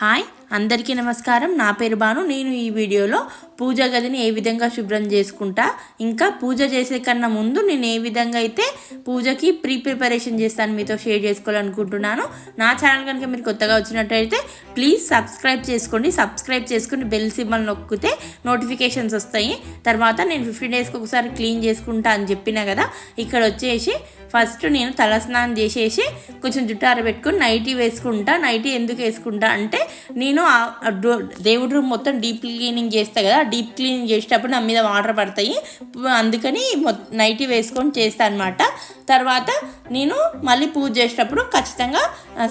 Hi అందరికీ నమస్కారం. నా పేరు బాను నేను ఈ వీడియోలో పూజ గదిని ఏ విధంగా శుభ్రం చేసుకుంటా ఇంకా పూజ చేసే కన్నా ముందు నేను ఏ విధంగా అయితే పూజకి ప్రీ ప్రిపరేషన్ చేస్తాను మీతో షేర్ చేసుకోవాలనుకుంటున్నాను నా ఛానల్ కనుక మీరు కొత్తగా వచ్చినట్టయితే ప్లీజ్ సబ్స్క్రైబ్ చేసుకోండి. సబ్స్క్రైబ్ చేసుకుని బెల్ సింబల్ నొక్కితే నోటిఫికేషన్స్ వస్తాయి. తర్వాత నేను ఫిఫ్టీన్ డేస్కి ఒకసారి క్లీన్ చేసుకుంటా అని చెప్పిన కదా ఇక్కడ వచ్చేసి ఫస్ట్ నేను తలస్నానం చేసేసి కొంచెం జుట్టు ఆరబెట్టుకుని నైటీ వేసుకుంటా నైటీ ఎందుకు వేసుకుంటా అంటే నేను దేవుడి రూమ్ మొత్తం డీప్ క్లీనింగ్ చేస్తా కదా డీప్ క్లీనింగ్ చేసేటప్పుడు నా మీద వాటర్ పడతాయి. అందుకని నైటీ వేసుకొని చేస్తాను అనమాట తర్వాత నేను మళ్ళీ పూజ చేసేటప్పుడు ఖచ్చితంగా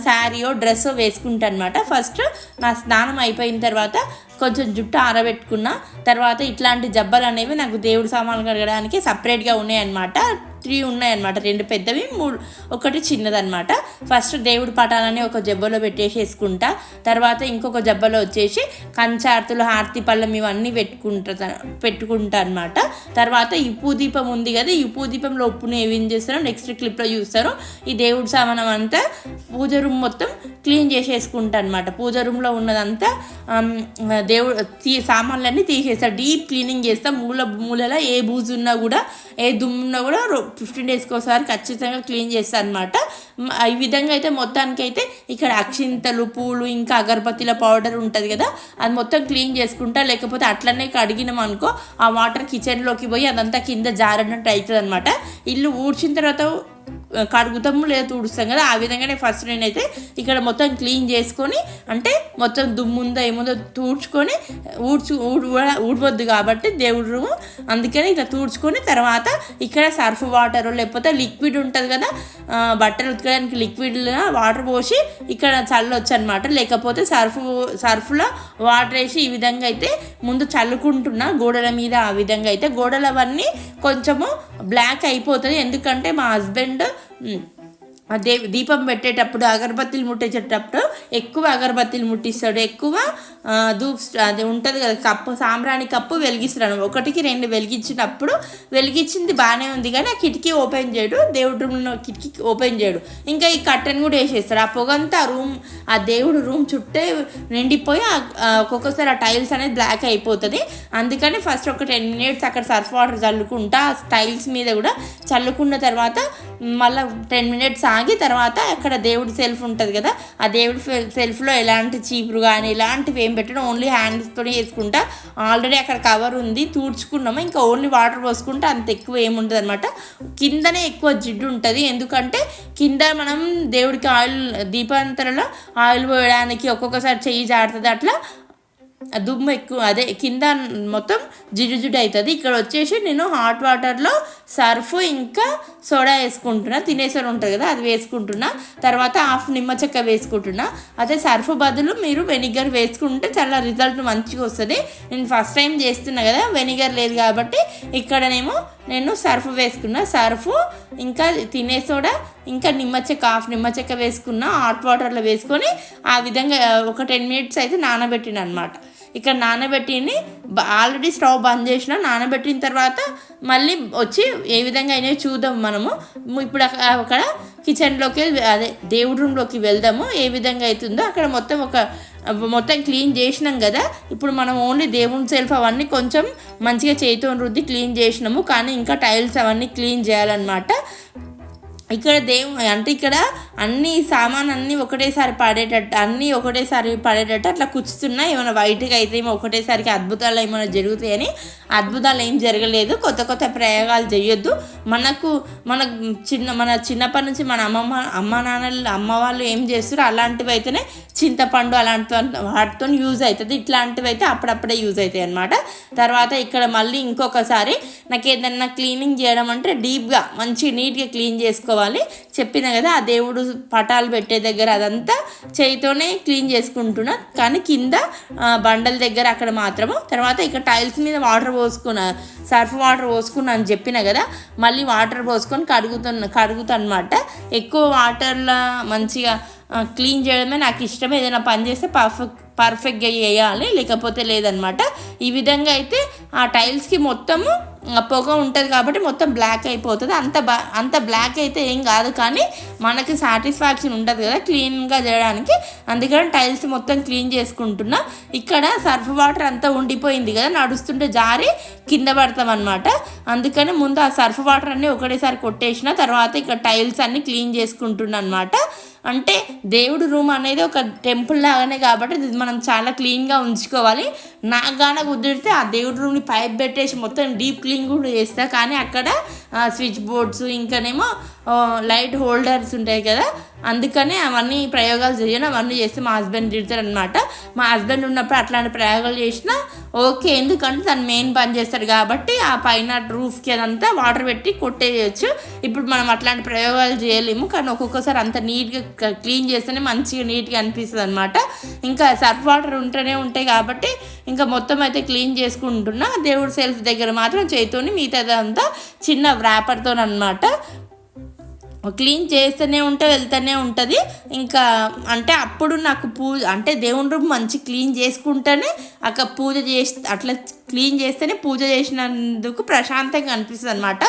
శారీయో డ్రెస్సో వేసుకుంటా అనమాట ఫస్ట్ నా స్నానం అయిపోయిన తర్వాత కొంచెం జుట్టు ఆరబెట్టుకున్న తర్వాత ఇట్లాంటి జబ్బలు అనేవి నాకు దేవుడు సామాన్లు కడగడానికి సపరేట్గా ఉన్నాయన్నమాట. త్రీ ఉన్నాయన్నమాట. రెండు పెద్దవి మూడు ఒకటి చిన్నదనమాట ఫస్ట్ దేవుడి పటాలని ఒక జబ్బలో పెట్టేసేసుకుంటా తర్వాత ఇంకొక జబ్బలో వచ్చేసి కంచార్తులు హారతి పళ్ళం ఇవన్నీ పెట్టుకుంటా పెట్టుకుంటా అనమాట తర్వాత ఉప్పు దీపం ఉంది కదా ఇప్పు దీపంలో ఉప్పుని ఏం చేస్తారో నెక్స్ట్ క్లిప్లో చూస్తారు. ఈ దేవుడి సామానం అంతా పూజ రూమ్ మొత్తం క్లీన్ చేసేసుకుంటా అనమాట పూజ రూమ్లో ఉన్నదంతా దేవుడు తీ సామాన్లన్నీ తీసేస్తా డీప్ క్లీనింగ్ చేస్తా. మూల మూలలో ఏ బూజు ఉన్నా కూడా ఏ దుమ్మున్నా కూడా ఫిఫ్టీన్ డేస్కి ఒకసారి ఖచ్చితంగా క్లీన్ చేస్తాను అనమాట ఈ విధంగా అయితే మొత్తానికి అయితే ఇక్కడ అక్షింతలు పూలు ఇంకా అగరబత్తిల పౌడర్ ఉంటుంది కదా అది మొత్తం క్లీన్ చేసుకుంటా లేకపోతే అట్లనే కడిగినాం అనుకో ఆ వాటర్ కిచెన్లోకి పోయి అదంతా కింద జారినట్టు అవుతుంది అనమాట ఇల్లు ఊడ్చిన తర్వాత కడుగుతాము లేదా తుడుస్తాం కదా ఆ విధంగానే ఫస్ట్ నేనైతే ఇక్కడ మొత్తం క్లీన్ చేసుకొని అంటే మొత్తం దుమ్ముందో ఏముందో తూడ్చుకొని ఊడ్చు ఊడవద్దు కాబట్టి దేవుడు రూము. అందుకని ఇట్లా తూడ్చుకొని తర్వాత ఇక్కడ సర్ఫ్ వాటర్ లేకపోతే లిక్విడ్ ఉంటుంది కదా బట్టలు ఉతకడానికి లిక్విడ్ వాటర్ పోసి ఇక్కడ చల్లొచ్చు అనమాట లేకపోతే సర్ఫ్ సర్ఫ్లో వాటర్ వేసి ఈ విధంగా అయితే ముందు చల్లుకుంటున్నా గోడల మీద ఆ విధంగా అయితే. గోడలు అవన్నీ కొంచెము బ్లాక్ అయిపోతుంది. ఎందుకంటే మా హస్బెండ్ మ్, అదే దీపం పెట్టేటప్పుడు అగరబత్తీలు ముట్టేసేటప్పుడు ఎక్కువ అగరబత్తీలు ముట్టిస్తాడు. ఎక్కువ ధూప్ అది ఉంటుంది కదా కప్పు సాంబ్రాణి కప్పు వెలిగిస్తాడు. ఒకటికి రెండు వెలిగించినప్పుడు వెలిగించింది బాగానే ఉంది కానీ ఆ కిటికీ ఓపెన్ చేయడు దేవుడి రూమ్లో కిటికీ ఓపెన్ చేయడు. ఇంకా ఈ కట్టెన్ కూడా వేసేస్తాడు. ఆ పొగంతా రూమ్ ఆ దేవుడు రూమ్ చుట్టే నిండిపోయి ఆ- ఒక్కొక్కసారి ఆ టైల్స్ అనేది బ్లాక్ అయిపోతుంది. అందుకని ఫస్ట్ ఒక టెన్ మినిట్స్ అక్కడ సర్ఫ్ వాటర్ చల్లుకుంటా ఆ టైల్స్ మీద కూడా చల్లుకున్న తర్వాత మళ్ళీ టెన్ మినిట్స్ ఆగి తర్వాత అక్కడ దేవుడి సెల్ఫ్ ఉంటుంది కదా ఆ దేవుడి సెల్ఫ్లో ఎలాంటి చీపురు కానీ ఇలాంటివి ఏం పెట్టడం ఓన్లీ హ్యాండ్స్తో వేసుకుంటా ఆల్రెడీ అక్కడ కవర్ ఉంది తూడ్చుకున్నాము. ఇంకా ఓన్లీ వాటర్ పోసుకుంటే అంత ఎక్కువ ఏముంటుంది అనమాట కిందనే ఎక్కువ జిడ్డు ఉంటుంది. ఎందుకంటే కింద మనం దేవుడికి ఆయిల్ దీపాంతరంలో ఆయిల్ పోయడానికి ఒక్కొక్కసారి చెయ్యి జారుతుంది. అట్లా దుమ్ము ఎక్కువ అదే కింద మొత్తం జిడ్డు జిడ్డు అవుతుంది ఇక్కడ వచ్చేసి నేను హాట్ వాటర్లో సర్ఫ్ ఇంకా సోడా వేసుకుంటున్నా. తినేసరి ఉంటుంది కదా అది వేసుకుంటున్నా. తర్వాత హాఫ్ నిమ్మ చెక్క వేసుకుంటున్నా. అదే సర్ఫ్ బదులు మీరు వెనిగర్ వేసుకుంటే చాలా రిజల్ట్ మంచిగా వస్తుంది. నేను ఫస్ట్ టైం చేస్తున్నా కదా వెనిగర్ లేదు కాబట్టి ఇక్కడనేమో నేను సర్ఫ్ వేసుకున్నా. సర్ఫ్ ఇంకా తినే సోడా ఇంకా నిమ్మ చెక్క హాఫ్ నిమ్మ చెక్క వేసుకున్న హాట్ వాటర్లో వేసుకొని ఆ విధంగా ఒక టెన్ మినిట్స్ అయితే నానబెట్టిన అనమాట ఇక్కడ నానబెట్టిని ఆల్రెడీ స్టవ్ బంద్ చేసిన నానబెట్టిన తర్వాత మళ్ళీ వచ్చి ఏ విధంగా అయినా చూద్దాం మనము. ఇప్పుడు అక్కడ కిచెన్లోకి అదే దేవుడి రూమ్లోకి వెళ్దాము ఏ విధంగా అవుతుందో అక్కడ మొత్తం ఒక మొత్తం క్లీన్ చేసినాం కదా. ఇప్పుడు మనం ఓన్లీ దేవుని సెల్ఫ్ అవన్నీ కొంచెం మంచిగా చేతితో రుద్ది క్లీన్ చేసినాము. కానీ ఇంకా టైల్స్ అవన్నీ క్లీన్ చేయాలన్నమాట. ఇక్కడ దేవు అంటే ఇక్కడ అన్ని సామాన్ అన్నీ ఒకటేసారి పడేటట్టు అన్నీ ఒకటేసారి పడేటట్టు అట్లా కూర్చుతున్నా ఏమైనా వైట్గా అయితే ఏమో ఒకటేసారికి అద్భుతాలు ఏమైనా జరుగుతాయని అద్భుతాలు ఏం జరగలేదు. కొత్త కొత్త ప్రయోగాలు చేయొద్దు. మనకు మన చిన్న మన చిన్నప్పటి నుంచి మన అమ్మమ్మ అమ్మ నాన్నలు అమ్మ వాళ్ళు ఏం చేస్తారో అలాంటివి అయితేనే చింతపండు అలాంటి వాటితో యూజ్ అవుతుంది ఇట్లాంటివి అయితే అప్పుడప్పుడే యూజ్ అవుతాయి అనమాట తర్వాత ఇక్కడ మళ్ళీ ఇంకొకసారి నాకు ఏదన్నా క్లీనింగ్ చేయడం అంటే డీప్గా మంచి నీట్గా క్లీన్ చేసుకోవాలి. చెప్పిన కదా ఆ దేవుడు పటాలు పెట్టే దగ్గర అదంతా చేయితోనే క్లీన్ చేసుకుంటున్నా. కానీ కింద బండల దగ్గర అక్కడ మాత్రము. తర్వాత ఇక్కడ టైల్స్ మీద వాటర్ పోసుకున్నా సర్ఫ్ వాటర్ పోసుకున్నా అని చెప్పిన కదా మళ్ళీ వాటర్ పోసుకొని కడుగుతున్న కడుగుతానమాట ఎక్కువ వాటర్లో మంచిగా క్లీన్ చేయడమే నాకు ఇష్టం. ఏదైనా పని చేస్తే పర్ఫెక్ట్ పర్ఫెక్ట్గా వేయాలి లేకపోతే లేదనమాట. ఈ విధంగా అయితే ఆ టైల్స్కి మొత్తము పొగ ఉంటుంది కాబట్టి మొత్తం బ్లాక్ అయిపోతుంది. అంత బా అంత బ్లాక్ అయితే ఏం కాదు కానీ మనకి సాటిస్ఫాక్షన్ ఉంటుంది కదా క్లీన్గా చేయడానికి. అందుకని టైల్స్ మొత్తం క్లీన్ చేసుకుంటున్నా. ఇక్కడ సర్ఫ్ వాటర్ అంతా ఉండిపోయింది కదా నడుస్తుంటే జారి కింద పడతాం అనమాట అందుకని ముందు ఆ సర్ఫ్ వాటర్ అన్నీ ఒకటేసారి కొట్టేసిన తర్వాత ఇక్కడ టైల్స్ అన్నీ క్లీన్ చేసుకుంటున్నా అనమాట అంటే దేవుడు రూమ్ అనేది ఒక టెంపుల్ లాగానే కాబట్టి ఇది మనం చాలా క్లీన్గా ఉంచుకోవాలి. నాకు గాన కుదిరితే ఆ దేవుడి రూమ్ని పైప్ పెట్టేసి మొత్తం డీప్ క్లీన్ కూడా చేస్తా. కానీ అక్కడ స్విచ్ బోర్డ్స్ ఇంకానేమో లైట్ హోల్డర్స్ ఉంటాయి కదా అందుకనే అవన్నీ ప్రయోగాలు చేయను అవన్నీ చేస్తే మా హస్బెండ్ తిడతారు అనమాట మా హస్బెండ్ ఉన్నప్పుడు అట్లాంటి ప్రయోగాలు చేసినా ఓకే ఎందుకంటే తను మెయిన్ పని చేస్తాడు కాబట్టి ఆ పైన రూఫ్కి అదంతా వాటర్ పెట్టి కొట్టేయచ్చు. ఇప్పుడు మనం అట్లాంటి ప్రయోగాలు చేయలేము కానీ ఒక్కొక్కసారి అంత నీట్గా క్లీన్ చేస్తేనే మంచిగా నీట్గా అనిపిస్తుంది అనమాట ఇంకా సర్ఫ్ వాటర్ ఉంటూనే ఉంటాయి కాబట్టి ఇంకా మొత్తం అయితే క్లీన్ చేసుకుంటున్నా. దేవుడి సెల్ఫ్ దగ్గర మాత్రం చేతితోని మిగతాదంతా చిన్న వ్రాపర్తో అనమాట క్లీన్ చేస్తూనే ఉంటే వెళ్తూనే ఉంటుంది. ఇంకా అంటే అప్పుడు నాకు పూజ అంటే దేవుని రూమ్ మంచి క్లీన్ చేసుకుంటేనే అక్కడ పూజ చేసి అట్లా క్లీన్ చేస్తేనే పూజ చేసినందుకు ప్రశాంతంగా అనిపిస్తుంది అనమాట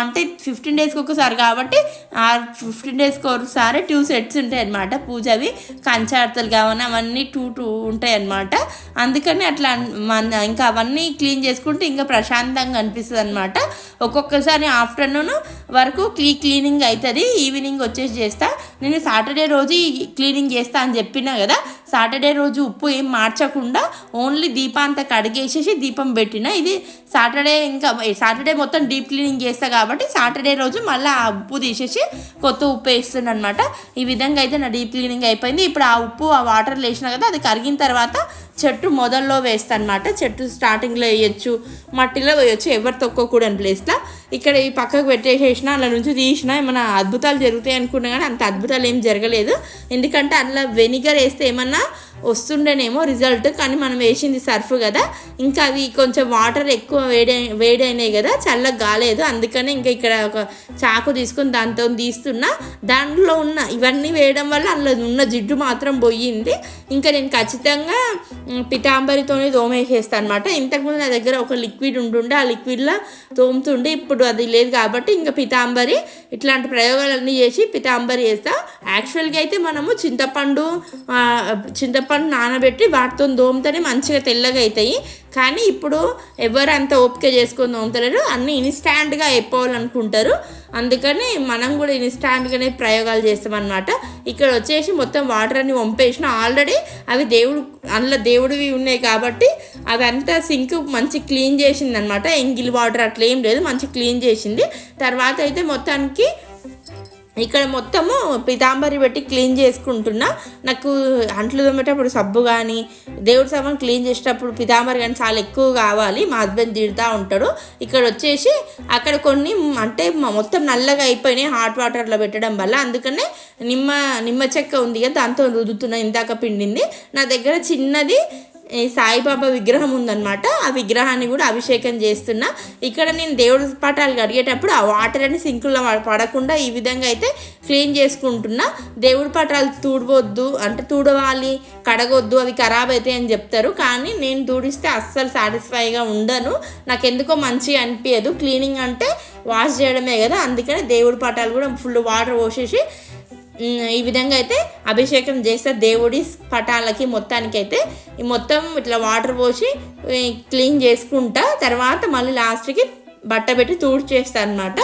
అంటే ఫిఫ్టీన్ డేస్కి ఒకసారి కాబట్టి ఆ ఫిఫ్టీన్ డేస్కి ఒకసారి టూ సెట్స్ ఉంటాయి అనమాట పూజవి. కంచార్తలు కావని అవన్నీ టూ టూ ఉంటాయి అనమాట అందుకని అట్లా మన ఇంకా అవన్నీ క్లీన్ చేసుకుంటే ఇంకా ప్రశాంతంగా అనిపిస్తుంది అనమాట ఒక్కొక్కసారి ఆఫ్టర్నూన్ వరకు క్లీ క్లీనింగ్ అవుతుంది ఈవినింగ్ వచ్చేసి చేస్తా. నేను సాటర్డే రోజు క్లీనింగ్ చేస్తా అని చెప్పినా కదా సాటర్డే రోజు ఉప్పు ఏం మార్చకుండా ఓన్లీ దీపాంత కడిగేసేసి దీపం పెట్టిన ఇది సాటర్డే ఇంకా సాటర్డే మొత్తం డీప్ క్లీనింగ్ చేస్తా కాబట్టి సాటర్డే రోజు మళ్ళీ ఆ ఉప్పు తీసేసి కొత్త ఉప్పు వేస్తున్నా అనమాట ఈ విధంగా అయితే నా డీప్ క్లీనింగ్ అయిపోయింది. ఇప్పుడు ఆ ఉప్పు ఆ వాటర్ వేసిన కదా అది కరిగిన తర్వాత చెట్టు మొదల్లో వేస్తా అనమాట చెట్టు స్టార్టింగ్లో వేయచ్చు మట్టిలో వేయచ్చు ఎవరు తొక్కకూడని ప్లేస్లో. ఇక్కడ ఈ పక్కకు పెట్టేసేసిన అలా నుంచి తీసిన ఏమైనా అద్భుతాలు జరుగుతాయి అనుకున్నా కానీ అంత అద్భుతాలు ఏం జరగలేదు. ఎందుకంటే అందులో వెనిగర్ వేస్తే ఏమన్నా వస్తుండేనేమో రిజల్ట్ కానీ మనం వేసింది సర్ఫ్ కదా. ఇంకా అవి కొంచెం వాటర్ ఎక్కువ వేడి వేడి అయినాయి కదా చల్లగా కాలేదు. అందుకనే ఇంకా ఇక్కడ ఒక చాకు తీసుకొని దాంతో తీస్తున్నా. దాంట్లో ఉన్న ఇవన్నీ వేయడం వల్ల అందులో ఉన్న జిడ్డు మాత్రం పోయింది. ఇంకా నేను ఖచ్చితంగా పితాంబరితోనే దోమేసేస్తాను అనమాట ఇంతకుముందు నా దగ్గర ఒక లిక్విడ్ ఉంటుండే ఆ లిక్విడ్లో తోముతుండే. ఇప్పుడు అది లేదు కాబట్టి ఇంకా పితాంబరి ఇట్లాంటి ప్రయోగాలన్నీ చేసి పితాంబరి వేస్తా. యాక్చువల్గా అయితే మనము చింతపండు చింతపండు చింతపండు నానబెట్టి వాటితో దోమతోనే మంచిగా తెల్లగా అవుతాయి. కానీ ఇప్పుడు ఎవరు అంత ఓపిక చేసుకొని దోమతలేరు. అన్నీ ఇన్స్టాంట్గా అయిపోవాలనుకుంటారు. అందుకని మనం కూడా ఇన్స్టాంట్గానే ప్రయోగాలు చేస్తామన్నమాట. ఇక్కడ వచ్చేసి మొత్తం వాటర్ అన్ని వంపేసిన ఆల్రెడీ అవి దేవుడు అందులో దేవుడివి ఉన్నాయి కాబట్టి అదంతా సింక్ మంచి క్లీన్ చేసింది అనమాట ఎంగిల్ వాటర్ అట్లా ఏం లేదు మంచి క్లీన్ చేసింది. తర్వాత అయితే మొత్తానికి ఇక్కడ మొత్తము పితాంబరి పెట్టి క్లీన్ చేసుకుంటున్నా. నాకు అంట్లు తోమేటప్పుడు సబ్బు కానీ దేవుడి సామాన్ క్లీన్ చేసేటప్పుడు పితాంబరి కానీ చాలా ఎక్కువ కావాలి. మా హస్బెండ్ తిడుతూ ఉంటాడు. ఇక్కడ వచ్చేసి అక్కడ కొన్ని అంటే మొత్తం నల్లగా అయిపోయినాయి హాట్ వాటర్లో పెట్టడం వల్ల. అందుకనే నిమ్మ నిమ్మ చెక్క ఉంది కదా దాంతో రుదుతున్నా ఇందాక పిండింది. నా దగ్గర చిన్నది సాయిబాబా విగ్రహం ఉందన్నమాట. ఆ విగ్రహాన్ని కూడా అభిషేకం చేస్తున్నా. ఇక్కడ నేను దేవుడి పటాలు కడిగేటప్పుడు ఆ వాటర్ అని సింకుల్లో పడకుండా ఈ విధంగా అయితే క్లీన్ చేసుకుంటున్నా. దేవుడి పటాలు తూడవద్దు అంటే తూడవాలి కడగొద్దు అవి ఖరాబ్ అవుతాయి అని చెప్తారు. కానీ నేను తూడిస్తే అస్సలు సాటిస్ఫైగా ఉండను. నాకు ఎందుకో మంచిగా అనిపించదు క్లీనింగ్ అంటే వాష్ చేయడమే కదా. అందుకనే దేవుడి పటాలు కూడా ఫుల్ వాటర్ పోసేసి ఈ విధంగా అయితే అభిషేకం చేస్తే దేవుడి పటాలకి మొత్తానికి అయితే మొత్తం ఇట్లా వాటర్ పోసి క్లీన్ చేసుకుంటా తర్వాత మళ్ళీ లాస్ట్కి బట్ట పెట్టి తూడ్చేస్తా అనమాట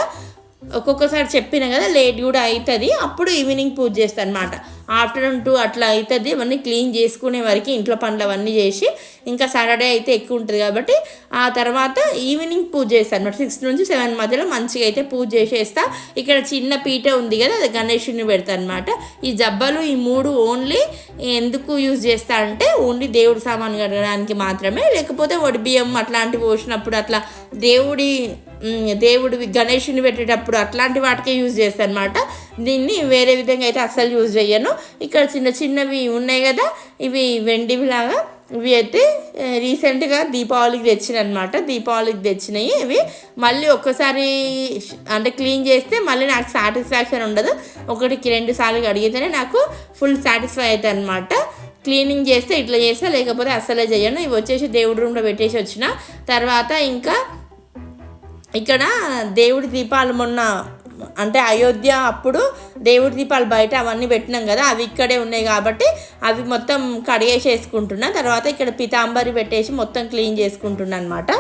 ఒక్కొక్కసారి చెప్పిన కదా లేట్ కూడా అవుతుంది అప్పుడు ఈవినింగ్ పూజ చేస్తాను అనమాట ఆఫ్టర్నూన్ టూ అట్లా అవుతుంది ఇవన్నీ క్లీన్ చేసుకునే వరకు ఇంట్లో పనులు అవన్నీ చేసి ఇంకా సాటర్డే అయితే ఎక్కువ ఉంటుంది కాబట్టి ఆ తర్వాత ఈవినింగ్ పూజ చేస్తాను అనమాట సిక్స్ నుంచి సెవెన్ మధ్యలో మంచిగా అయితే పూజ చేసేస్తా. ఇక్కడ చిన్న పీట ఉంది కదా అది గణేషుని పెడతాను అనమాట ఈ జబ్బలు ఈ మూడు ఓన్లీ ఎందుకు యూజ్ చేస్తా అంటే ఓన్లీ దేవుడి సామాన్ కడగడానికి మాత్రమే. లేకపోతే వడి బియ్యం అట్లాంటివి పోసినప్పుడు అట్లా దేవుడి దేవుడి గణేషుని పెట్టేటప్పుడు అట్లాంటి వాటికే యూజ్ చేస్తాను అనమాట దీన్ని వేరే విధంగా అయితే అస్సలు యూజ్ చేయను ఇక్కడ చిన్న చిన్నవి ఉన్నాయి కదా ఇవి వెండివి లాగా ఇవి అయితే రీసెంట్గా దీపావళికి తెచ్చినమాట దీపావళికి తెచ్చినాయి ఇవి. మళ్ళీ ఒక్కసారి అంటే క్లీన్ చేస్తే మళ్ళీ నాకు సాటిస్ఫాక్షన్ ఉండదు. ఒకటికి రెండు సార్లు కడిగితేనే నాకు ఫుల్ సాటిస్ఫై అవుతుంది అనమాట క్లీనింగ్ చేస్తే ఇట్లా చేస్తే లేకపోతే అస్సలే చేయను ఇవి వచ్చేసి దేవుడి రూమ్లో పెట్టేసి వచ్చిన. తర్వాత ఇంకా ఇక్కడ దేవుడి దీపాలు మొన్న అంటే అయోధ్య అప్పుడు దేవుడి దీపాలు బయట అవన్నీ పెట్టినాం కదా అవి ఇక్కడే ఉన్నాయి కాబట్టి అవి మొత్తం కడిగేసేసుకుంటున్నా. తర్వాత ఇక్కడ పితాంబరి పెట్టేసి మొత్తం క్లీన్ చేసుకుంటున్నా అనమాట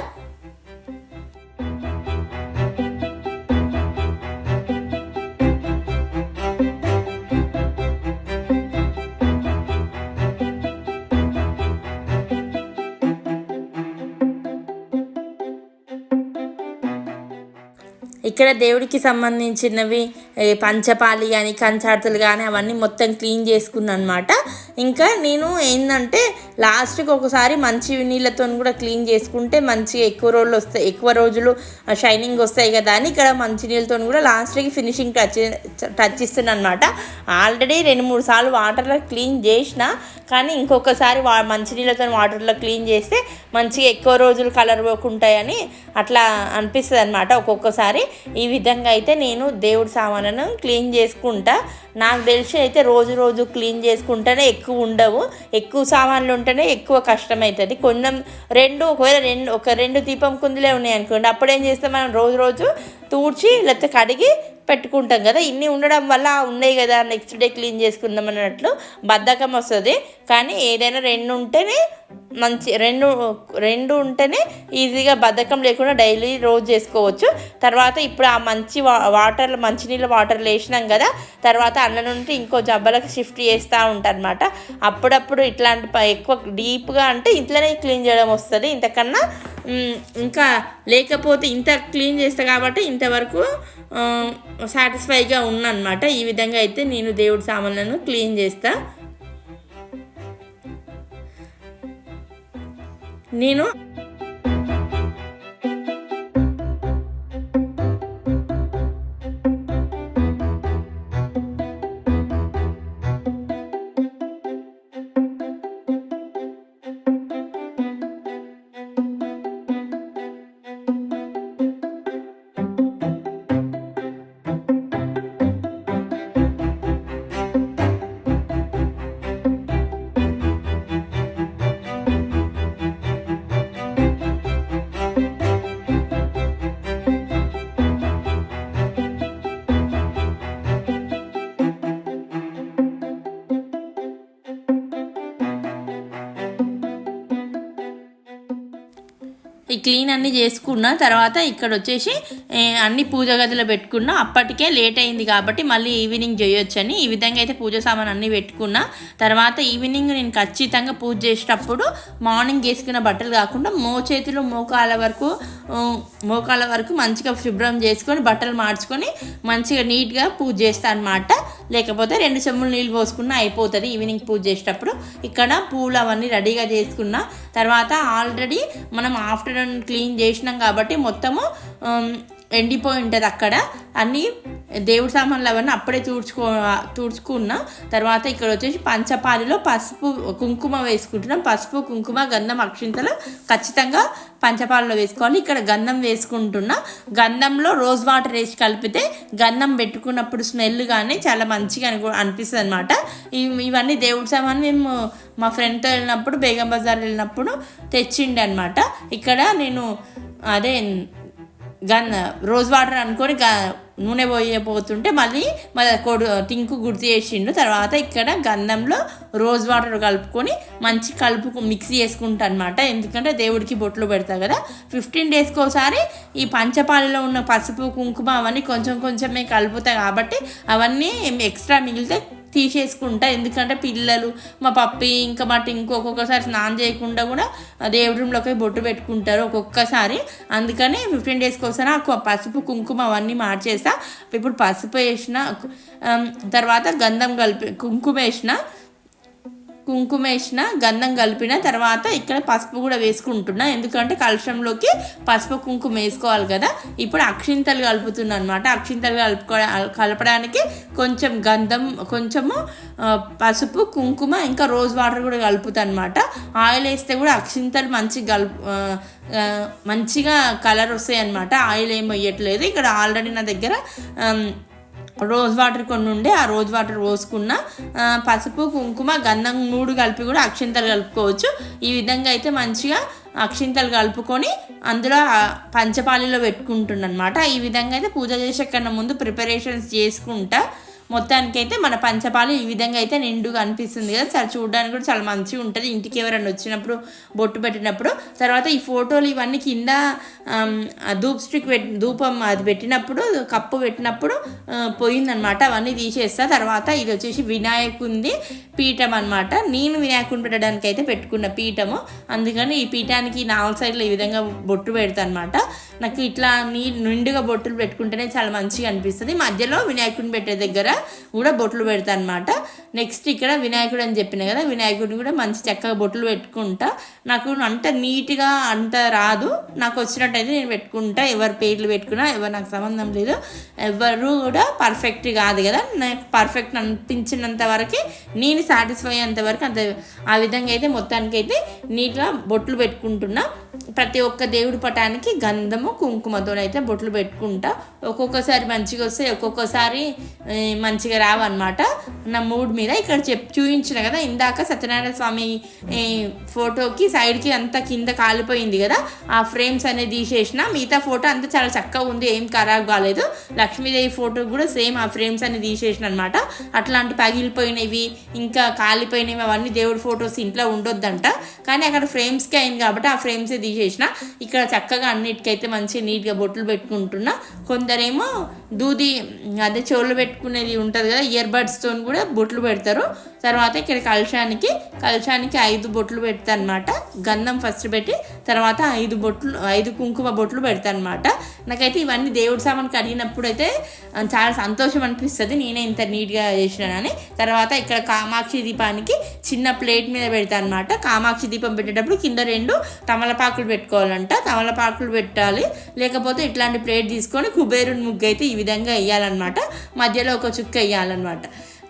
ఇక్కడ దేవుడికి సంబంధించినవి పంచపాలి కానీ కంచార్తలు కానీ అవన్నీ మొత్తం క్లీన్ చేసుకున్నాను అనమాట ఇంకా నేను ఏంటంటే లాస్ట్కి ఒకసారి మంచి నీళ్ళతో కూడా క్లీన్ చేసుకుంటే మంచిగా ఎక్కువ రోజులు వస్తాయి ఎక్కువ రోజులు షైనింగ్ వస్తాయి కదా అని ఇక్కడ మంచి నీళ్ళతో కూడా లాస్ట్కి ఫినిషింగ్ టచ్ టచ్ ఇస్తున్నాను అనమాట ఆల్రెడీ రెండు మూడు సార్లు వాటర్లో క్లీన్ చేసిన కానీ ఇంకొకసారి వా మంచి నీళ్ళతో వాటర్లో క్లీన్ చేస్తే మంచిగా ఎక్కువ రోజులు కలర్ పోకుంటాయని అట్లా అనిపిస్తుంది అనమాట ఒక్కొక్కసారి. ఈ విధంగా అయితే నేను దేవుడి సామాను క్లీన్ చేసుకుంటా. నాకు తెలిసి అయితే రోజు రోజు క్లీన్ చేసుకుంటేనే ఎక్కువ ఉండవు. ఎక్కువ సామాన్లు ఉంటేనే ఎక్కువ కష్టమవుతుంది కొంచెం రెండు ఒకవేళ రెండు ఒక రెండు దీపం కుందులే ఉన్నాయి అనుకోండి అప్పుడు ఏం చేస్తాం మనం రోజు రోజు తూడ్చి లేకపోతే కడిగి పెట్టుకుంటాం కదా. ఇన్ని ఉండడం వల్ల ఉన్నాయి కదా నెక్స్ట్ డే క్లీన్ చేసుకుందాం అన్నట్లు బద్ధకం వస్తుంది. కానీ ఏదైనా రెండు ఉంటేనే మంచి రెండు రెండు ఉంటేనే ఈజీగా బద్ధకం లేకుండా డైలీ రోజు చేసుకోవచ్చు. తర్వాత ఇప్పుడు ఆ మంచి వా వాటర్ మంచినీళ్ళ వాటర్లు వేసినాం కదా తర్వాత అన్న నుండి ఇంకో జబ్బలకు షిఫ్ట్ చేస్తూ ఉంటారనమాట అప్పుడప్పుడు ఇట్లాంటి ప- ఎక్కువ డీప్గా అంటే ఇంట్లోనే క్లీన్ చేయడం వస్తుంది. ఇంతకన్నా ఇంకా లేకపోతే ఇంత క్లీన్ చేస్తా కాబట్టి ఇంతవరకు సాటిస్ఫైగా అనమాట ఈ విధంగా అయితే నేను దేవుడి సామాన్లను క్లీన్ చేస్తా. నేను క్లీన్ అన్ని చేసుకున్న తర్వాత ఇక్కడ వచ్చేసి అన్ని పూజ గదిలో పెట్టుకున్న అప్పటికే లేట్ అయింది కాబట్టి మళ్ళీ ఈవినింగ్ చేయొచ్చని ఈ విధంగా అయితే పూజ సామాన్ అన్ని పెట్టుకున్న. తర్వాత ఈవినింగ్ నేను ఖచ్చితంగా పూజ చేసేటప్పుడు మార్నింగ్ వేసుకున్న బట్టలు కాకుండా మో చేతిలో మోకాల వరకు మోకాల వరకు మంచిగా శుభ్రం చేసుకొని బట్టలు మార్చుకొని మంచిగా నీట్గా పూజ చేస్తాను అనమాట లేకపోతే రెండు చెమ్ములు నీళ్ళు పోసుకున్న అయిపోతుంది. ఈవినింగ్ పూజ చేసేటప్పుడు ఇక్కడ పూలు అవన్నీ రెడీగా చేసుకున్న తర్వాత ఆల్రెడీ మనం ఆఫ్టర్నూన్ క్లీన్ చేసినాం కాబట్టి మొత్తము ఎండిపోయి ఉంటుంది అక్కడ. అన్నీ దేవుడి సామాన్లు అవన్నీ అప్పుడే తుడుచుకో తుడుచుకున్నా తర్వాత ఇక్కడ వచ్చేసి పంచపాలిలో పసుపు కుంకుమ వేసుకుంటున్నాం. పసుపు కుంకుమ గంధం అక్షింతలు ఖచ్చితంగా పంచపాలలో వేసుకోవాలి. ఇక్కడ గంధం వేసుకుంటున్నా. గంధంలో రోజ్ వాటర్ వేసి కలిపితే గంధం పెట్టుకున్నప్పుడు స్మెల్ కానీ చాలా మంచిగా అను అనిపిస్తుంది అనమాట ఇవన్నీ దేవుడి సామాన్ మేము మా ఫ్రెండ్తో వెళ్ళినప్పుడు బేగం బజార్ వెళ్ళినప్పుడు తెచ్చిండే అనమాట ఇక్కడ నేను అదే గన్ రోజ్ వాటర్ అనుకొని గా- నూనె పోయబోతుంటే మళ్ళీ మళ్ళీ కొడు టింకు గుర్తు చేసిండు. తర్వాత ఇక్కడ గంధంలో రోజ్ వాటర్ కలుపుకొని మంచి కలుపు మిక్స్ చేసుకుంటా అనమాట ఎందుకంటే దేవుడికి బొట్లు పెడతా కదా. ఫిఫ్టీన్ డేస్కి ఒకసారి ఈ పంచపాలలో ఉన్న పసుపు కుంకుమ అవన్నీ కొంచెం కొంచెమే కలుపుతాయి కాబట్టి అవన్నీ ఎక్స్ట్రా మిగిలితే తీసేసుకుంటా. ఎందుకంటే పిల్లలు మా పప్పి ఇంకా మా టింకు ఒక్కొక్కసారి స్నానం చేయకుండా కూడా దేవుడి రూమ్లోకి బొట్టు పెట్టుకుంటారు ఒక్కొక్కసారి. అందుకని ఫిఫ్టీన్ డేస్కి ఒకసారి ఆ పసుపు కుంకుమ అవన్నీ మార్చేసా. ఇప్పుడు పసుపు వేసిన తర్వాత గంధం కలిపి కుంకుమ వేసిన కుంకుమ వేసిన గంధం కలిపిన తర్వాత ఇక్కడ పసుపు కూడా వేసుకుంటున్నా. ఎందుకంటే కలుషంలోకి పసుపు కుంకుమ వేసుకోవాలి కదా. ఇప్పుడు అక్షింతలు కలుపుతున్నా అనమాట అక్షింతలు కలుపుకో కలపడానికి కొంచెం గంధం కొంచెము పసుపు కుంకుమ ఇంకా రోజ్ వాటర్ కూడా కలుపుతా అనమాట ఆయిల్ వేస్తే కూడా అక్షింతలు మంచిగా కలుపు మంచిగా కలర్ వస్తాయి అనమాట ఆయిల్ ఏం వేయట్లేదు. ఇక్కడ ఆల్రెడీ నా దగ్గర రోజ్ వాటర్ కొన్ని ఉండే ఆ రోజ్ వాటర్ పోసుకున్న పసుపు కుంకుమ గంధం మూడు కలిపి కూడా అక్షింతలు కలుపుకోవచ్చు. ఈ విధంగా అయితే మంచిగా అక్షింతలు కలుపుకొని అందులో పంచపాళిలో పంచపాలిలో పెట్టుకుంటున్నమాట ఈ విధంగా అయితే పూజ చేసే కన్నా ముందు ప్రిపరేషన్స్ చేసుకుంటా మొత్తానికైతే మన పంచపాలు ఈ విధంగా అయితే నిండుగా అనిపిస్తుంది కదా చాలా చూడడానికి కూడా చాలా మంచిగా ఉంటుంది. ఇంటికి ఎవరైనా వచ్చినప్పుడు బొట్టు పెట్టినప్పుడు తర్వాత ఈ ఫోటోలు ఇవన్నీ కింద ధూప్ స్టిక్ పెట్టి ధూపం అది పెట్టినప్పుడు కప్పు పెట్టినప్పుడు పోయిందనమాట అవన్నీ తీసేస్తా. తర్వాత ఇది వచ్చేసి వినాయకుంది పీఠం అనమాట నేను వినాయకుని పెట్టడానికి అయితే పెట్టుకున్న పీఠము. అందుకని ఈ పీఠానికి నాలుగు సైడ్లు ఈ విధంగా బొట్టు పెడతా అనమాట నాకు ఇట్లా నీ నిండుగా బొట్టులు పెట్టుకుంటేనే చాలా మంచిగా అనిపిస్తుంది. మధ్యలో వినాయకుడిని పెట్టే దగ్గర కూడా బొట్లు పెడతా అనమాట నెక్స్ట్ ఇక్కడ వినాయకుడు అని చెప్పిన కదా వినాయకుడిని కూడా మంచి చక్కగా బొట్లు పెట్టుకుంటా. నాకు అంత నీట్గా అంత రాదు. నాకు వచ్చినట్టయితే నేను పెట్టుకుంటా. ఎవరి పేర్లు పెట్టుకున్నా ఎవరు నాకు సంబంధం లేదు. ఎవరు కూడా పర్ఫెక్ట్ కాదు కదా. నాకు పర్ఫెక్ట్ అనిపించినంత వరకు నేను సాటిస్ఫై అయ్యేంత వరకు అంత ఆ విధంగా అయితే మొత్తానికి అయితే నీట్గా బొట్లు పెట్టుకుంటున్నా. ప్రతి ఒక్క దేవుడి పటానికి గంధము కుంకుమతో అయితే బొట్లు పెట్టుకుంటా. ఒక్కొక్కసారి మంచిగా వస్తాయి ఒక్కొక్కసారి మంచిగా మంచిగా అనమాట నా మూడ్ మీద ఇక్కడ చెప్ చూపించిన కదా ఇందాక సత్యనారాయణ స్వామి ఫోటోకి సైడ్కి అంతా కింద కాలిపోయింది కదా ఆ ఫ్రేమ్స్ అనేది తీసేసిన మిగతా ఫోటో అంతా చాలా చక్కగా ఉంది ఏం ఖరాబ్ కాలేదు. లక్ష్మీదేవి ఫోటో కూడా సేమ్ ఆ ఫ్రేమ్స్ అనేది తీసేసిన అనమాట అట్లాంటి పగిలిపోయినవి ఇంకా కాలిపోయినవి అవన్నీ దేవుడి ఫొటోస్ ఇంట్లో ఉండొద్దంట. కానీ అక్కడ ఫ్రేమ్స్కి అయింది కాబట్టి ఆ ఫ్రేమ్సే తీసేసిన. ఇక్కడ చక్కగా అన్నిటికైతే మంచి నీట్గా బొట్లు పెట్టుకుంటున్నా. కొందరేమో దూది అదే చెవులు పెట్టుకునేది ఉంటుంది కదా ఇయర్ బడ్స్తో కూడా బొట్లు పెడతారు. తర్వాత ఇక్కడ కలశానికి కలశానికి ఐదు బొట్లు పెడతా అనమాట గంధం ఫస్ట్ పెట్టి తర్వాత ఐదు బొట్లు ఐదు కుంకుమ బొట్లు పెడతా అనమాట నాకైతే ఇవన్నీ దేవుడి సామాన్ కడిగినప్పుడు అయితే చాలా సంతోషం అనిపిస్తుంది. నేనే ఇంత నీట్గా చేసినానని. తర్వాత ఇక్కడ కామాక్షి దీపానికి చిన్న ప్లేట్ మీద పెడతా అనమాట కామాక్షి దీపం పెట్టేటప్పుడు కింద రెండు తమలపాకులు పెట్టుకోవాలంట. తమలపాకులు పెట్టాలి. లేకపోతే ఇట్లాంటి ప్లేట్ తీసుకొని కుబేరుని ముగ్గు అయితే ఈ విధంగా వేయాలన్నమాట. మధ్యలో ఒక చుక్క వేయాలన్నమాట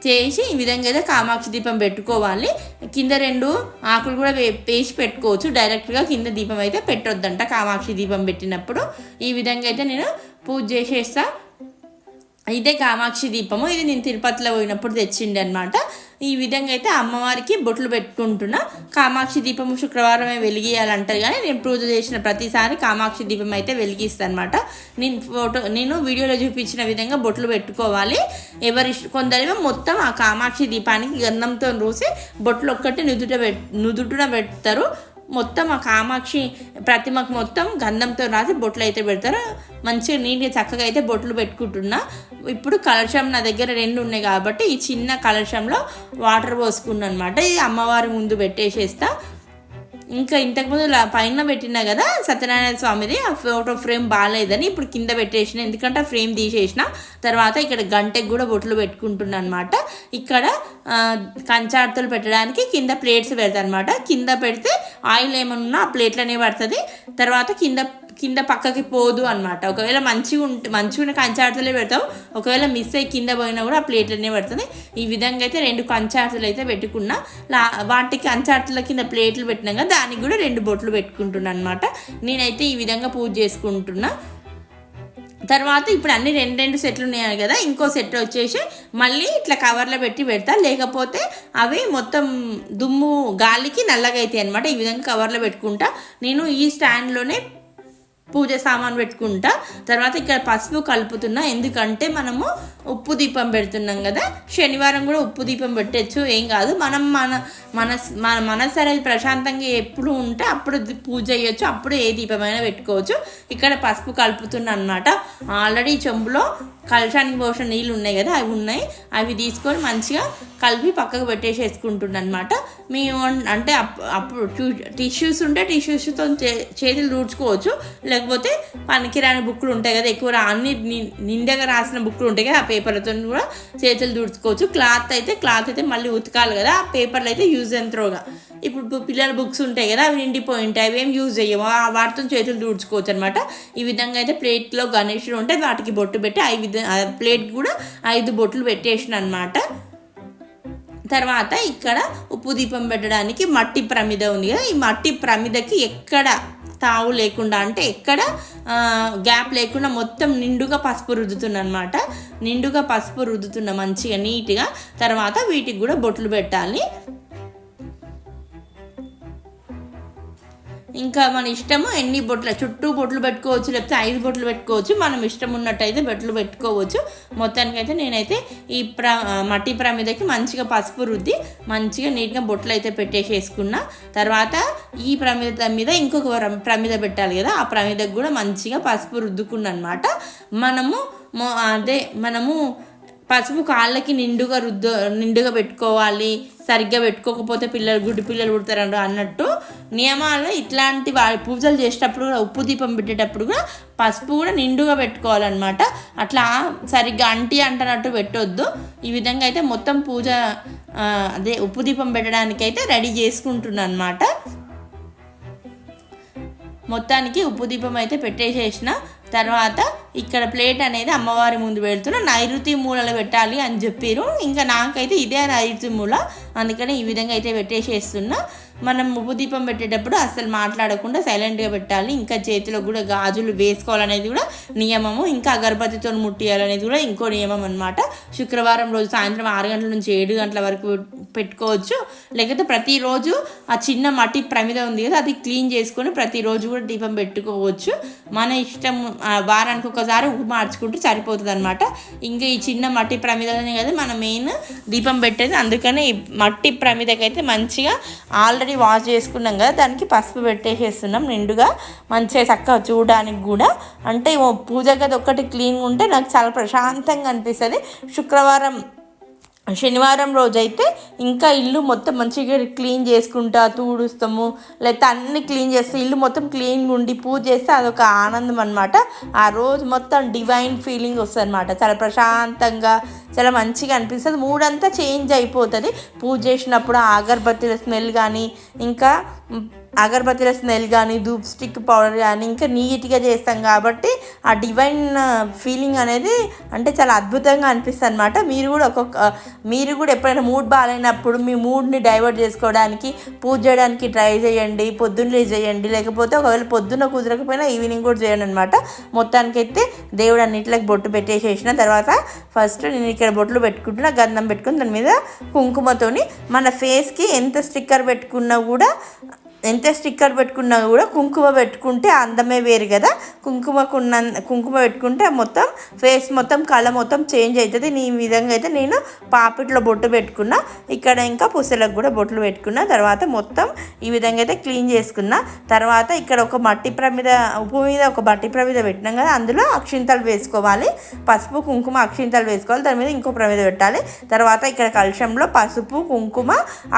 చేసి ఈ విధంగా అయితే కామాక్షి దీపం పెట్టుకోవాలి. కింద రెండు ఆకులు కూడా వేసి పెట్టుకోవచ్చు. డైరెక్ట్గా కింద దీపం అయితే పెట్టొద్దంట కామాక్షి దీపం పెట్టినప్పుడు. ఈ విధంగా అయితే నేను పూజ చేసేస్తా. ఇదే కామాక్షి దీపము. ఇది నేను తిరుపతిలో పోయినప్పుడు తెచ్చిండే అనమాట ఈ విధంగా అయితే అమ్మవారికి బొట్లు పెట్టుకుంటున్నా. కామాక్షి దీపము శుక్రవారమే వెలిగియాలంటారు కానీ నేను పూజ చేసిన ప్రతిసారి కామాక్షి దీపం అయితే వెలిగిస్తాను అనమాట నేను ఫోటో నేను వీడియోలో చూపించిన విధంగా బొట్లు పెట్టుకోవాలి. ఎవరి కొందరేమో మొత్తం ఆ కామాక్షి దీపానికి గంధంతో రూసి బొట్లు ఒక్కటి నుదుట పెట్ నుదుటిన పెడతారు. మొత్తం ఆ కామాక్షి ప్రతిమకు మొత్తం గంధంతో రాసి బొట్లు అయితే పెడతారు. మంచిగా నీట్గా చక్కగా అయితే బొట్లు పెట్టుకుంటున్నా. ఇప్పుడు కలశం నా దగ్గర రెండు ఉన్నాయి కాబట్టి ఈ చిన్న కలశంలో వాటర్ పోసుకున్నాను అనమాట ఇది అమ్మవారి ముందు పెట్టేసేస్తా. ఇంకా ఇంతకుముందు పైన పెట్టినా కదా సత్యనారాయణ స్వామిది ఆ ఫోటో ఫ్రేమ్ బాగాలేదని ఇప్పుడు కింద పెట్టేసిన. ఎందుకంటే ఆ ఫ్రేమ్ తీసేసిన. తర్వాత ఇక్కడ గంటకు కూడా బొట్లు పెట్టుకుంటున్నాను అనమాట ఇక్కడ ఆ, కంచార్తలు పెట్టడానికి కింద ప్లేట్స్ పెడతాను అనమాట కింద పెడితే ఆయిల్ ఏమన్నా ఆ ప్లేట్లనే పడుతుంది. తర్వాత కింద కింద పక్కకి పోదు అనమాట ఒకవేళ మంచిగా ఉంటే మంచిగా ఉన్న కంచార్తలే పెడతాం. ఒకవేళ మిస్ అయ్యి కింద పోయినా కూడా ఆ ప్లేట్లనే పడుతుంది. ఈ విధంగా అయితే రెండు కంచార్తలు అయితే పెట్టుకున్నా. లా వాటికి కంచార్తల కింద ప్లేట్లు పెట్టినాక దానికి కూడా రెండు బొట్లు పెట్టుకుంటున్నా అనమాట నేనైతే ఈ విధంగా పూజ చేసుకుంటున్నా. తర్వాత ఇప్పుడు అన్ని రెండు రెండు సెట్లు ఉన్నాయి కదా ఇంకో సెట్ వచ్చేసి మళ్ళీ ఇట్లా కవర్లో పెట్టి పెడతా. లేకపోతే అవి మొత్తం దుమ్ము గాలికి నల్లగా అవుతాయి అనమాట ఈ విధంగా కవర్లో పెట్టుకుంటా. నేను ఈ స్టాండ్లోనే పూజ సామాన్ పెట్టుకుంటా. తర్వాత ఇక్కడ పసుపు కలుపుతున్నా. ఎందుకంటే మనము ఉప్పు దీపం పెడుతున్నాం కదా. శనివారం కూడా ఉప్పు దీపం పెట్టచ్చు. ఏం కాదు. మనం మన మనస్ మన మనసు అనేది ప్రశాంతంగా ఎప్పుడు ఉంటే అప్పుడు పూజ చేయొచ్చు. అప్పుడు ఏ దీపమైనా పెట్టుకోవచ్చు. ఇక్కడ పసుపు కలుపుతున్నా అనమాట ఆల్రెడీ చెంబులో కలశానికి పోసిన నీళ్ళు ఉన్నాయి కదా. అవి ఉన్నాయి. అవి తీసుకొని మంచిగా కలిపి పక్కకు పెట్టేసేసుకుంటుండ అనమాట మీ అంటే అప్- అప్పుడు టిష్యూస్ ఉంటే టిష్యూస్తో చేతులు దూడ్చుకోవచ్చు లేకపోతే పనికిరాని బుక్లు ఉంటాయి కదా ఎక్కువ రా- అన్ని ని- నిండగా రాసిన బుక్లు ఉంటాయి కదా ఆ పేపర్లతో కూడా చేతులు దుడుచుకోవచ్చు. క్లాత్ అయితే క్లాత్ అయితే మళ్ళీ ఉతకాలి కదా ఆ పేపర్లు అయితే యూజ్ అండ్ త్రోగా ఇప్పుడు పిల్లల బుక్స్ ఉంటాయి కదా అవి నిండిపోయి ఉంటాయి అవి ఏం యూజ్ చేయము ఆ వాటితో చేతులు దూడ్చుకోవచ్చు అనమాట ఈ విధంగా అయితే ప్లేట్లో గణేషుడు ఉంటే వాటికి బొట్టు పెట్టి ఐదు విధ ప్లేట్ కూడా ఐదు బొట్లు పెట్టేసిన అనమాట తర్వాత ఇక్కడ ఉప్పు దీపం పెట్టడానికి మట్టి ప్రమిద ఉంది కదా ఈ మట్టి ప్రమిదకి ఎక్కడ తావు లేకుండా అంటే ఎక్కడ గ్యాప్ లేకుండా మొత్తం నిండుగా పసుపు రుద్దుతున్నా అనమాట నిండుగా పసుపు రుద్దుతున్న మంచిగా నీట్గా తర్వాత వీటికి కూడా బొట్లు పెట్టాలి. ఇంకా మన ఇష్టము ఎన్ని బొట్లు చుట్టూ బొట్లు పెట్టుకోవచ్చు లేకపోతే ఐదు బొట్లు పెట్టుకోవచ్చు మనం ఇష్టం ఉన్నట్టయితే బొట్లు పెట్టుకోవచ్చు. మొత్తానికైతే నేనైతే ఈ ప్ర మట్టి ప్రమిదకి మంచిగా పసుపు రుద్ది మంచిగా నీట్గా బొట్లు అయితే పెట్టేసేసుకున్నా. తర్వాత ఈ ప్రమిద మీద ఇంకొక ప్రమిద పెట్టాలి కదా ఆ ప్రమిదకు కూడా మంచిగా పసుపు రుద్దుకున్నా అనమాట మనము అదే మనము పసుపు కాళ్ళకి నిండుగా రుద్దు నిండుగా పెట్టుకోవాలి. సరిగ్గా పెట్టుకోకపోతే పిల్లలు గుడ్డి పిల్లలు పుడతారు అన్నట్టు నియమాలు ఇట్లాంటి పూజలు చేసేటప్పుడు కూడా ఉప్పు దీపం పెట్టేటప్పుడు కూడా పసుపు కూడా నిండుగా పెట్టుకోవాలన్నమాట. అట్లా సరిగ్గా అంటి అంటనట్టు పెట్టొద్దు. ఈ విధంగా అయితే మొత్తం పూజ అదే ఉప్పు దీపం పెట్టడానికి అయితే రెడీ చేసుకుంటున్నాను అనమాట మొత్తానికి ఉప్పు దీపం అయితే పెట్టేసేసిన తర్వాత ఇక్కడ ప్లేట్ అనేది అమ్మవారి ముందు పెడుతున్నా. నైరుతి మూలలో పెట్టాలి అని చెప్పారు. ఇంకా నాకైతే ఇదే నైరుతి మూల. అందుకని ఈ విధంగా అయితే పెట్టేసేస్తున్నా. మనం ఉప్పు దీపం పెట్టేటప్పుడు అస్సలు మాట్లాడకుండా సైలెంట్గా పెట్టాలి. ఇంకా చేతిలో కూడా గాజులు వేసుకోవాలనేది కూడా నియమము. ఇంకా అగరబత్తితో ముట్టియాలనేది కూడా ఇంకో నియమం అనమాట శుక్రవారం రోజు సాయంత్రం ఆరు గంటల నుంచి ఏడు గంటల వరకు పెట్టుకోవచ్చు. లేకపోతే ప్రతిరోజు ఆ చిన్న మట్టి ప్రమిద ఉంది కదా అది క్లీన్ చేసుకొని ప్రతిరోజు కూడా దీపం పెట్టుకోవచ్చు. మన ఇష్టం ఆ, వారానికి ఒకసారి మార్చుకుంటే సరిపోతుంది అనమాట ఇంకా ఈ చిన్న మట్టి ప్రమిదలనే కదా మనం మెయిన్ దీపం పెట్టేది. అందుకనే ఈ మట్టి ప్రమిదకైతే మంచిగా ఆల్రెడీ వాష్ చేసుకున్నాం కదా దానికి పసుపు పెట్టేసేస్తున్నాం. నిండుగా మంచిగా చక్కగా చూడడానికి కూడా. అంటే పూజ గది ఒక్కటి క్లీన్గా ఉంటే నాకు చాలా ప్రశాంతంగా అనిపిస్తుంది. శుక్రవారం శనివారం రోజైతే ఇంకా ఇల్లు మొత్తం మంచిగా క్లీన్ చేసుకుంటా తూడుస్తాము. లేకపోతే అన్ని క్లీన్ చేస్తే ఇల్లు మొత్తం క్లీన్గా ఉండి పూజ చేస్తే అదొక ఆనందం అనమాట ఆ రోజు మొత్తం డివైన్ ఫీలింగ్ వస్తుంది అనమాట చాలా ప్రశాంతంగా చాలా మంచిగా అనిపిస్తుంది. మూడంతా చేంజ్ అయిపోతుంది. పూజ చేసినప్పుడు ఆ అగరబత్తిల స్మెల్ కానీ ఇంకా అగరబత్తిల స్మెల్ కానీ ధూప్ స్టిక్ పౌడర్ కానీ ఇంకా నీట్గా చేస్తాం కాబట్టి ఆ డివైన్ ఫీలింగ్ అనేది అంటే చాలా అద్భుతంగా అనిపిస్తుంది అనమాట మీరు కూడా ఒక్కొక్క మీరు కూడా ఎప్పుడైనా మూడ్ బాగాలేనప్పుడు మీ మూడ్ని డైవర్ట్ చేసుకోవడానికి పూజ చేయడానికి ట్రై చేయండి పొద్దున్న చేయండి. లేకపోతే ఒకవేళ పొద్దున్న కుదరకపోయినా ఈవినింగ్ కూడా చేయండి అనమాట మొత్తానికైతే దేవుడు అన్నింటికి బొట్టు పెట్టేసేసిన తర్వాత ఫస్ట్ నేను ఇక్కడ బొట్లు పెట్టుకుంటున్నా గంధం పెట్టుకుని దాని మీద కుంకుమతోని మన ఫేస్కి ఎంత స్టిక్కర్ పెట్టుకున్నా కూడా ఎంత స్టిక్కర్ పెట్టుకున్నా కూడా కుంకుమ పెట్టుకుంటే అందమే వేరు కదా. కుంకుమకున్న కుంకుమ పెట్టుకుంటే మొత్తం ఫేస్ మొత్తం కళ మొత్తం చేంజ్ అవుతుంది. ఈ విధంగా అయితే నేను పాపిట్లో బొట్టు పెట్టుకున్నా ఇక్కడ ఇంకా పుసలకు కూడా బొట్లు పెట్టుకున్నా తర్వాత మొత్తం ఈ విధంగా అయితే క్లీన్ చేసుకున్నా. తర్వాత ఇక్కడ ఒక మట్టి ప్రమిద ఉప్పు మీద ఒక మట్టి ప్రమిద పెట్టినాం కదా అందులో అక్షింతలు వేసుకోవాలి. పసుపు కుంకుమ అక్షింతలు వేసుకోవాలి. దాని మీద ఇంకో ప్రమిద పెట్టాలి. తర్వాత ఇక్కడ కలుషంలో పసుపు కుంకుమ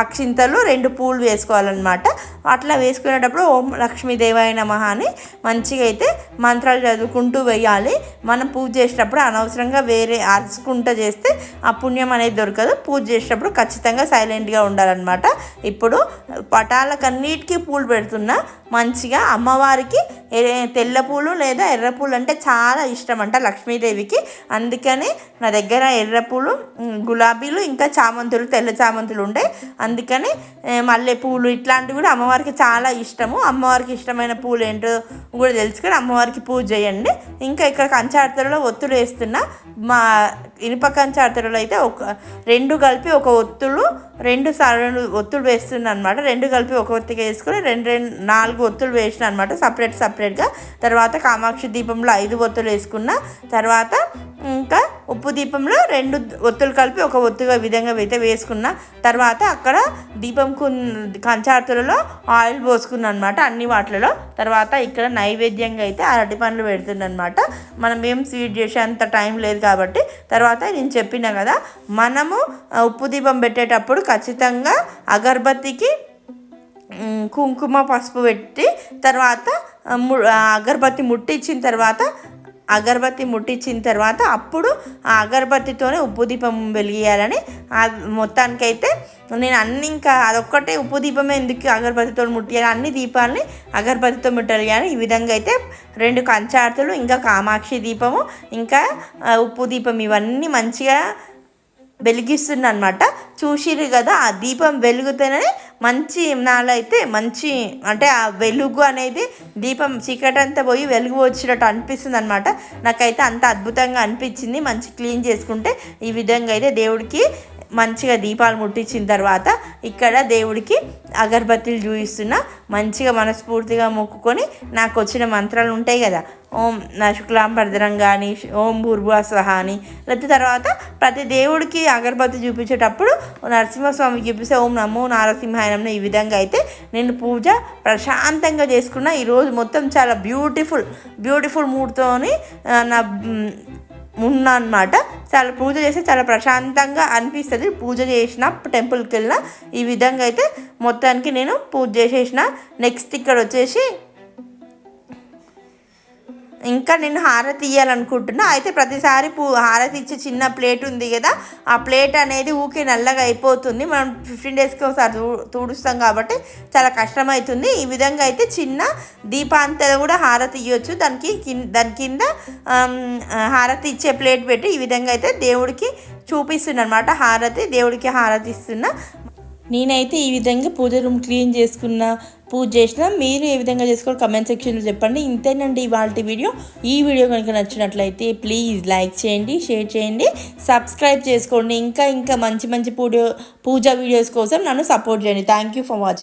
అక్షింతలు రెండు పూలు వేసుకోవాలన్నమాట. అట్లా వేసుకునేటప్పుడు ఓం లక్ష్మీదేవాయ నమ అని మంచిగా అయితే మంత్రాలు చదువుకుంటూ వేయాలి. మనం పూజ చేసేటప్పుడు అనవసరంగా వేరే అరుచుకుంటూ చేస్తే ఆ పుణ్యం అనేది దొరకదు. పూజ చేసేటప్పుడు ఖచ్చితంగా సైలెంట్గా ఉండాలన్నమాట. ఇప్పుడు పటాలకన్నిటికీ పూలు పెడుతున్నా మంచిగా అమ్మవారికి తెల్ల పూలు లేదా ఎర్ర పూలు అంటే చాలా ఇష్టం అంట లక్ష్మీదేవికి. అందుకని నా దగ్గర ఎర్ర పూలు గులాబీలు ఇంకా చామంతులు తెల్ల చామంతులు ఉంటాయి అందుకని మల్లెపూలు మల్లె పూలు ఇట్లాంటివి కూడా అమ్మవారికి చాలా ఇష్టము. అమ్మవారికి ఇష్టమైన పూలు ఏంటో కూడా తెలుసుకొని అమ్మవారికి పూజ చేయండి. ఇంకా ఇక్కడ కంచాడతలలో ఒత్తులు వేస్తున్నా. మా ఇనుప కంచాడతలలో అయితే ఒక రెండు కలిపి ఒక ఒత్తులు రెండు సార్లు ఒత్తులు వేస్తున్నా అనమాట రెండు కలిపి ఒక ఒత్తిగా వేసుకొని రెండు రెండు నాలుగు ఒత్తులు వేసిన అనమాట సపరేట్ సపరేట్గా తర్వాత కామాక్షి దీపంలో ఐదు ఒత్తులు వేసుకున్న. తర్వాత ఇంకా ఉప్పు దీపంలో రెండు ఒత్తులు కలిపి ఒక ఒత్తుగా విధంగా అయితే వేసుకున్న. తర్వాత అక్కడ దీపం కంచార్తులలో ఆయిల్ పోసుకున్న అనమాట అన్ని వాటిలలో. తర్వాత ఇక్కడ నైవేద్యంగా అయితే అరటి పండ్లు పెడుతుందనమాట మనం ఏం స్వీట్ చేసేంత టైం లేదు కాబట్టి. తర్వాత నేను చెప్పిన కదా మనము ఉప్పు దీపం పెట్టేటప్పుడు ఖచ్చితంగా అగరబత్తికి కుంకుమ పసుపు పెట్టి తర్వాత ము- అగరబత్తి ముట్టించిన తర్వాత అగరబత్తి ముట్టించిన తర్వాత అప్పుడు ఆ అగరబత్తితోనే ఉప్పు దీపం వెలిగేయాలని ఆ మొత్తానికైతే నేను అన్ని ఇంకా అదొక్కటే ఉప్పు దీపమే ఎందుకు అగరబత్తితో ముట్టియాలి అన్ని దీపాలని అగరబత్తితో ముట్టాలి కానీ ఈ విధంగా అయితే రెండు కంచార్తులు ఇంకా కామాక్షి దీపము ఇంకా ఉప్పు దీపం ఇవన్నీ మంచిగా వెలిగిస్తుంది అనమాట చూసిరు కదా ఆ దీపం వెలుగుతేనే మంచి నాలో అయితే మంచి అంటే ఆ వెలుగు అనేది దీపం చీకటి అంతా పోయి వెలుగు వచ్చినట్టు అనిపిస్తుంది అనమాట నాకైతే అంత అద్భుతంగా అనిపించింది. మంచి క్లీన్ చేసుకుంటే ఈ విధంగా అయితే దేవుడికి మంచిగా దీపాలు ముట్టించిన తర్వాత ఇక్కడ దేవుడికి అగరబత్తీలు చూపిస్తున్న. మంచిగా మనస్ఫూర్తిగా మొక్కుకొని నాకు వచ్చిన మంత్రాలు ఉంటాయి కదా. ఓం నా శుక్లాం భద్రం కానీ ఓం భూర్భువ స్వహ అని లేకపోతే తర్వాత ప్రతి దేవుడికి అగరబత్తి చూపించేటప్పుడు నరసింహస్వామికి చూపిస్తే ఓం నమో నారసింహాయనం ఈ విధంగా అయితే నేను పూజ ప్రశాంతంగా చేసుకున్న. ఈరోజు మొత్తం చాలా బ్యూటిఫుల్ బ్యూటిఫుల్ మూడ్తోని నా ఉన్నా అనమాట చాలా పూజ చేస్తే చాలా ప్రశాంతంగా అనిపిస్తుంది. పూజ చేసిన టెంపుల్కి వెళ్ళిన ఈ విధంగా అయితే మొత్తానికి నేను పూజ చేసేసిన. నెక్స్ట్ ఇక్కడ వచ్చేసి ఇంకా నేను హారతి ఇవ్వాలనుకుంటున్నా అయితే ప్రతిసారి పూ హారతి ఇచ్చే చిన్న ప్లేట్ ఉంది కదా ఆ ప్లేట్ అనేది ఊకే నల్లగా అయిపోతుంది. మనం ఫిఫ్టీన్ డేస్కి ఒకసారి తుడుస్తాం కాబట్టి చాలా కష్టమవుతుంది ఈ విధంగా అయితే చిన్న దీపాంతలు కూడా హారతి ఇవ్వచ్చు దానికి కింద దాని కింద హారతి ఇచ్చే ప్లేట్ పెట్టి ఈ విధంగా అయితే దేవుడికి చూపిస్తున్నా అనమాట హారతి దేవుడికి హారతి ఇస్తున్నా నేనైతే ఈ విధంగా పూజ రూమ్ క్లీన్ చేసుకున్న పూజ చేసిన మీరు ఏ విధంగా చేసుకోవాలి కమెంట్ సెక్షన్లో చెప్పండి. ఇంతేనండి ఇవాళ వీడియో ఈ వీడియో కనుక నచ్చినట్లయితే ప్లీజ్ లైక్ చేయండి షేర్ చేయండి సబ్స్క్రైబ్ చేసుకోండి. ఇంకా ఇంకా మంచి మంచి పూజ పూజ వీడియోస్ కోసం నన్ను సపోర్ట్ చేయండి. Thank you for watching